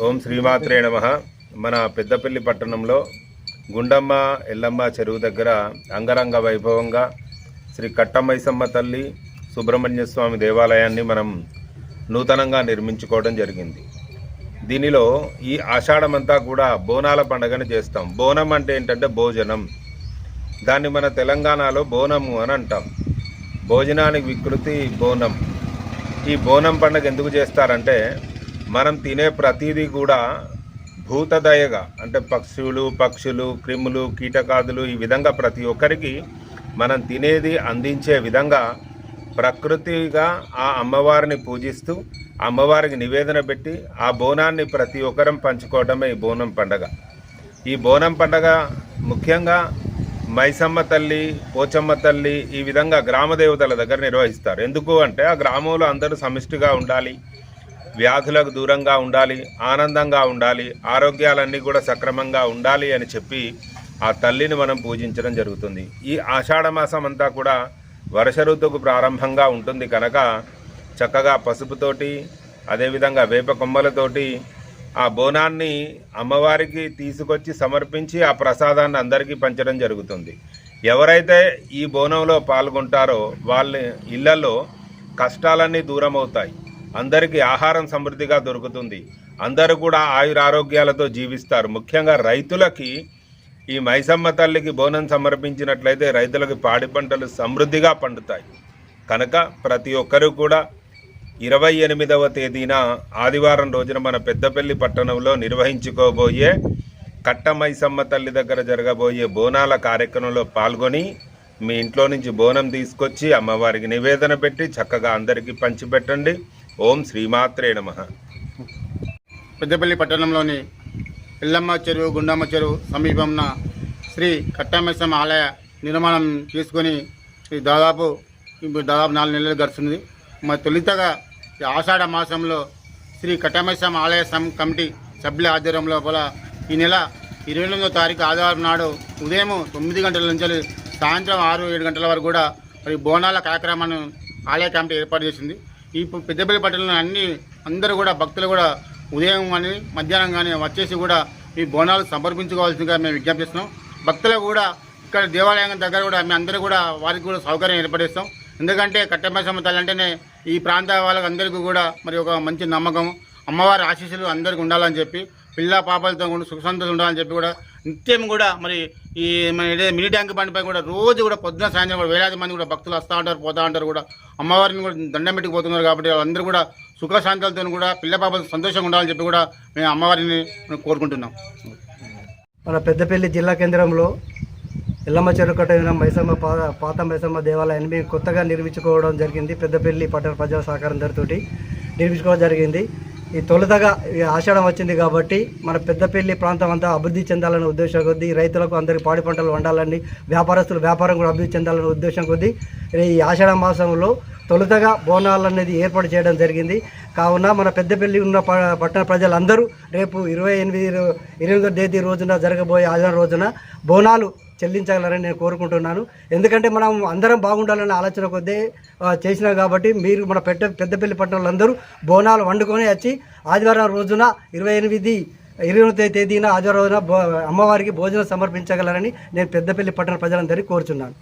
ఓం శ్రీమాత్రే నమ. మన పెద్దపల్లి పట్టణంలో గుండమ్మ ఎల్లమ్మ చెరువు దగ్గర అంగరంగ వైభవంగా శ్రీ కట్టమైసమ్మ తల్లి సుబ్రహ్మణ్య స్వామి దేవాలయాన్ని మనం నూతనంగా నిర్మించుకోవడం జరిగింది. దీనిలో ఈ ఆషాఢమంతా కూడా బోనాల పండుగను చేస్తాం. బోనం అంటే ఏంటంటే భోజనం. దాన్ని మన తెలంగాణలో బోనము అని అంటాం. భోజనానికి వికృతి బోనం. ఈ బోనం పండుగ ఎందుకు చేస్తారంటే మనం తినే ప్రతిదీ కూడా భూతదయగా అంటే పక్షులు పక్షులు క్రిములు కీటకాదులు ఈ విధంగా ప్రతి ఒక్కరికి మనం తినేది అందించే విధంగా ప్రకృతిగా ఆ అమ్మవారిని పూజిస్తూ అమ్మవారికి నివేదన పెట్టి ఆ బోనాన్ని ప్రతి ఒక్కరం పంచుకోవడమే ఈ బోనం పండగ. ఈ బోనం పండగ ముఖ్యంగా మైసమ్మ తల్లి పోచమ్మ తల్లి ఈ విధంగా గ్రామ దేవతల దగ్గర నిర్వహిస్తారు. ఎందుకు అంటే ఆ గ్రామంలో అందరూ సమిష్టిగా ఉండాలి. వ్యాధులకు దూరంగా ఉండాలి ఆనందంగా ఉండాలి ఆరోగ్యాలన్నీ కూడా సక్రమంగా ఉండాలి అని చెప్పి ఆ తల్లిని మనం పూజించడం జరుగుతుంది. ఈ ఆషాఢ మాసం అంతా కూడా వర్ష ఋతువుకు ప్రారంభంగా ఉంటుంది కనుక చక్కగా పసుపుతోటి అదేవిధంగా వేప కొమ్మలతోటి ఆ బోనాన్ని అమ్మవారికి తీసుకొచ్చి సమర్పించి ఆ ప్రసాదాన్ని అందరికీ పంచడం జరుగుతుంది. ఎవరైతే ఈ బోనంలో పాల్గొంటారో వాళ్ళ ఇళ్ళలో కష్టాలన్నీ దూరం అవుతాయి అందరికీ ఆహారం సమృద్ధిగా దొరుకుతుంది. అందరూ కూడా ఆయురారోగ్యాలతో జీవిస్తారు. ముఖ్యంగా రైతులకి ఈ మైసమ్మ తల్లికి బోనం సమర్పించినట్లయితే రైతులకు పాడి పంటలు సమృద్ధిగా పండుతాయి. కనుక ప్రతి ఒక్కరూ కూడా ఇరవై ఎనిమిదవ తేదీన ఆదివారం రోజున మన పెద్దపల్లి పట్టణంలో నిర్వహించుకోబోయే కట్ట మైసమ్మ తల్లి దగ్గర జరగబోయే బోనాల కార్యక్రమంలో పాల్గొని మీ ఇంట్లో నుంచి బోనం తీసుకొచ్చి అమ్మవారికి నివేదన పెట్టి చక్కగా అందరికీ పంచిపెట్టండి. ఓం శ్రీమాత్రే నమ. పెద్దపల్లి పట్టణంలోని ఎల్లమ్మ చెరువు గుండమ్మ చెరువు సమీపంన శ్రీ కట్టమేశ్వరం ఆలయ నిర్మాణం తీసుకొని దాదాపు దాదాపు నాలుగు నెలలు గడుస్తుంది. మరి తొలితగా ఈ ఆషాఢ మాసంలో శ్రీ కట్టమేశ్వరం ఆలయ సం కమిటీ సభ్యుల ఆధ్వర్యం లోపల ఈ నెల ఇరవై ఎనిమిదో తారీఖు ఆదివారం నాడు ఉదయం తొమ్మిది గంటల నుంచి సాయంత్రం ఆరు ఏడు గంటల వరకు కూడా మరి బోనాల కార్యక్రమాన్ని ఆలయ కమిటీ ఏర్పాటు చేసింది. ఈ పెద్దపల్లి పట్టణంలో అన్ని అందరూ కూడా భక్తులు కూడా ఉదయం కానీ మధ్యాహ్నం కానీ వచ్చేసి కూడా ఈ బోనాలు సమర్పించుకోవాల్సిందిగా మేము విజ్ఞప్తి చేస్తున్నాం. భక్తులు కూడా ఇక్కడ దేవాలయం దగ్గర కూడా మేము అందరూ కూడా వారికి కూడా సౌకర్యం ఏర్పడిస్తాం. ఎందుకంటే కట్టమైసమ్మ తల్లి అంటేనే ఈ ప్రాంత వాళ్ళకి అందరికీ కూడా మరి ఒక మంచి నమ్మకం. అమ్మవారి ఆశీస్సులు అందరికీ ఉండాలని చెప్పి పిల్ల పాపలతో కూడా సుఖ సంతోషం ఉండాలని చెప్పి కూడా నిత్యం కూడా మరి ఈ మన మినీ ట్యాంక్ బండిపై కూడా రోజు కూడా పొద్దున సాయంత్రం కూడా వేలాది మంది కూడా భక్తులు వస్తూ ఉంటారు పోతూ ఉంటారు కూడా. అమ్మవారిని కూడా దండం పెట్టుకుపోతున్నారు కాబట్టి వాళ్ళందరూ కూడా సుఖశాంతులతో కూడా పిల్ల పాపలతో సంతోషంగా ఉండాలని చెప్పి కూడా మేము అమ్మవారిని కోరుకుంటున్నాం. మన పెద్దపల్లి జిల్లా కేంద్రంలో ఎల్లమ్మ చెరువు మైసమ్మ పాత పాత మైసమ్మ దేవాలయాన్ని మేము కొత్తగా నిర్మించుకోవడం జరిగింది. పెద్దపల్లి పట్టణ ప్రజల సహకారం ధరతోటి నిర్మించుకోవడం జరిగింది. ఈ తొలుతగా ఈ ఆషాఢం వచ్చింది కాబట్టి మన పెద్దపల్లి ప్రాంతం అంతా అభివృద్ధి చెందాలనే ఉద్దేశం కొద్దీ రైతులకు అందరికీ పాడి పంటలు వండాలని వ్యాపారస్తులు వ్యాపారం కూడా అభివృద్ధి చెందాలనే ఉద్దేశం కొద్దీ ఈ ఆషాఢ మాసంలో తొలుతగా బోనాలు అనేది ఏర్పాటు చేయడం జరిగింది. కావున మన పెద్దపల్లి ఉన్న ప- పట్టణ ప్రజలందరూ రేపు ఇరవై ఎనిమిది ఇరవై తేదీ రోజున జరగబోయే ఆదివారం రోజున బోనాలు చెల్లించగలరని నేను కోరుకుంటున్నాను. ఎందుకంటే మనం అందరం బాగుండాలనే ఆలోచన కొద్దీ చేసినాం కాబట్టి మీరు మన పెద్ద పెద్దపల్లి పట్టణంలో బోనాలు వండుకొని వచ్చి ఆదివారం రోజున ఇరవై ఎనిమిది ఇరవై తేదీన ఆదివారం రోజున అమ్మవారికి భోజనం సమర్పించగలరని నేను పెద్దపల్లి పట్టణ ప్రజలందరికీ కోరుచున్నాను.